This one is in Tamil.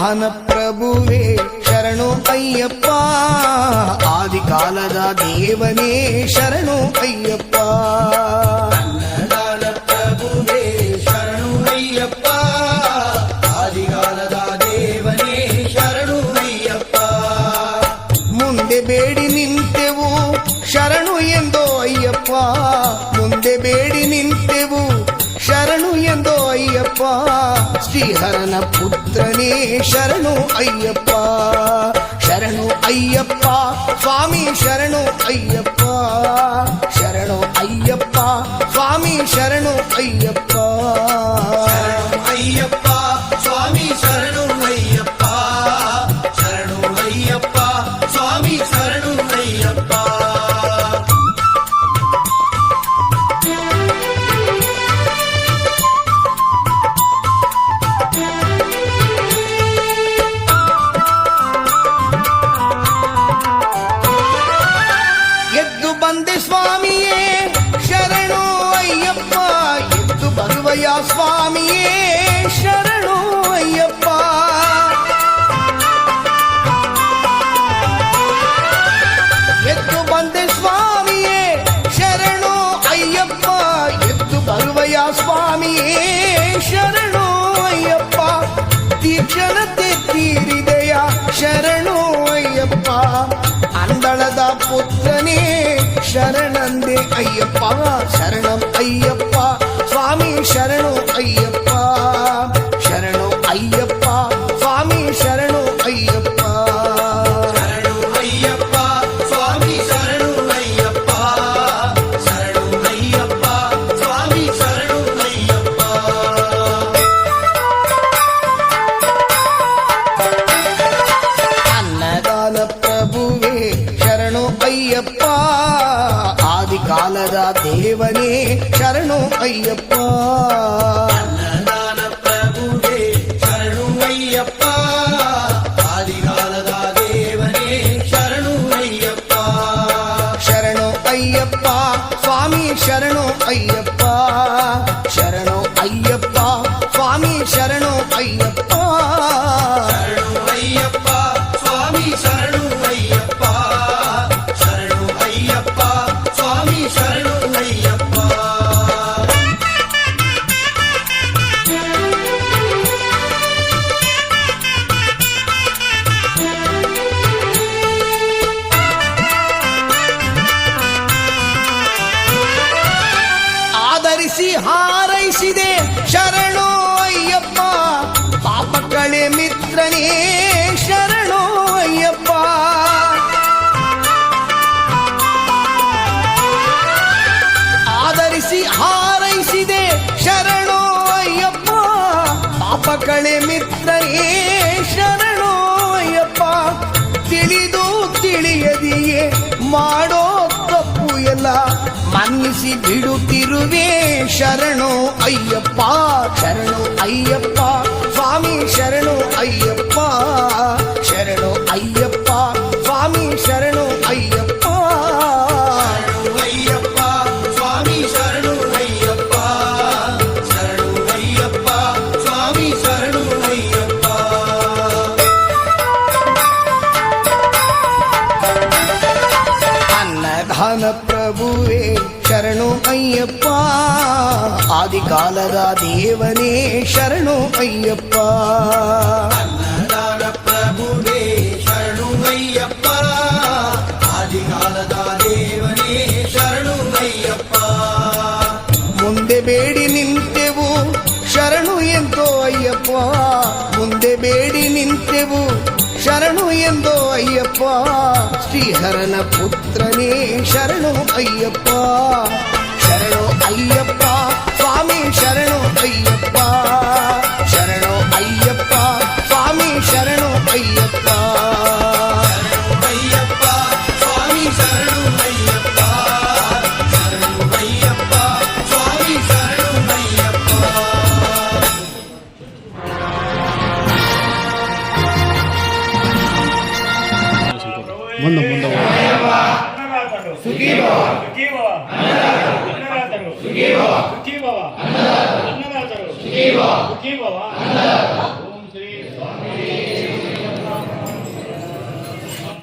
ವಾಹನ ಪ್ರಭುವೇ ಶರಣು ಅಯ್ಯಪ್ಪ ಆದಿಕಾಲದ ದೇವನೇ ಶರಣು ಅಯ್ಯಪ್ಪ ಅಯ್ಯಪ್ಪ ಶ್ರೀಹರನ ಪುತ್ರನೇ ಶರಣು ಅಯ್ಯಪ್ಪ ಶರಣು ಅಯ್ಯಪ್ಪ ಸ್ವಾಮಿ ಶರಣು ಅಯ್ಯಪ್ಪ ಶರಣು ಅಯ್ಯಪ್ಪ ಸ್ವಾಮಿ ಶರಣು ಅಯ್ಯಪ್ಪ சுவாமியே சரணோ ஐயப்பா எத்து பருவையா சுவாமியே சரணோ ஐயப்பா எத்து பந்த சுவாமியே சரணோ ஐயப்பா எத்து பருவையா சுவாமியே சரணோ ஐயப்பா தீட்சணத்தை தீரிதையா ಶರಣೋ ಅಯ್ಯಪ್ಪ ಅಂದಳದ ಪುತ್ರನೇ சரணந்தே ஐயப்பா சரணம் ప్రభువే శరణు అయ్యప్ప శరణు అయ్యప్ప శరణు అయ్యప్ప స్వామి శరణు అయ్యప్ప ಹಾರೈಸಿದೆ ಶರಣೋ ಅಯ್ಯಪ್ಪ ಪಾಪಗಳೇ ಮಿತ್ರನೇ ಶರಣೋ ಅಯ್ಯಪ್ಪ ಮನ್ನಿಸಿ ಬಿಡುತ್ತಿರುವೆ ಶರಣು ಅಯ್ಯಪ್ಪ ಶರಣು ಅಯ್ಯಪ್ಪ ಸ್ವಾಮಿ ಶರಣು ಅಯ್ಯಪ್ಪ பிரபுவே சரணம் ஐயப்பா ஆதி காலதா தேவனே சரணம் ஐயப்பா முந்தே பேடி ஐயப்பா சரணு காலதா ஐயப்பா ಶರಣು ಮುಂದೆ ಬೇಡಿ ನಿಂತೆವು ಶರಣು ಅಯ್ಯಪ್ಪ శరణు ఎందో అయ్యప్ప శ్రీహరణ పుత్రనే శరణు అయ్యప్ప శరణు అయ్యప్ప ಶ್ರೀ ಭವ ಶ್ರೀ ಭವ ಅನ್ನದಾತರು ಶ್ರೀ ಭವ ಶ್ರೀ ಭವ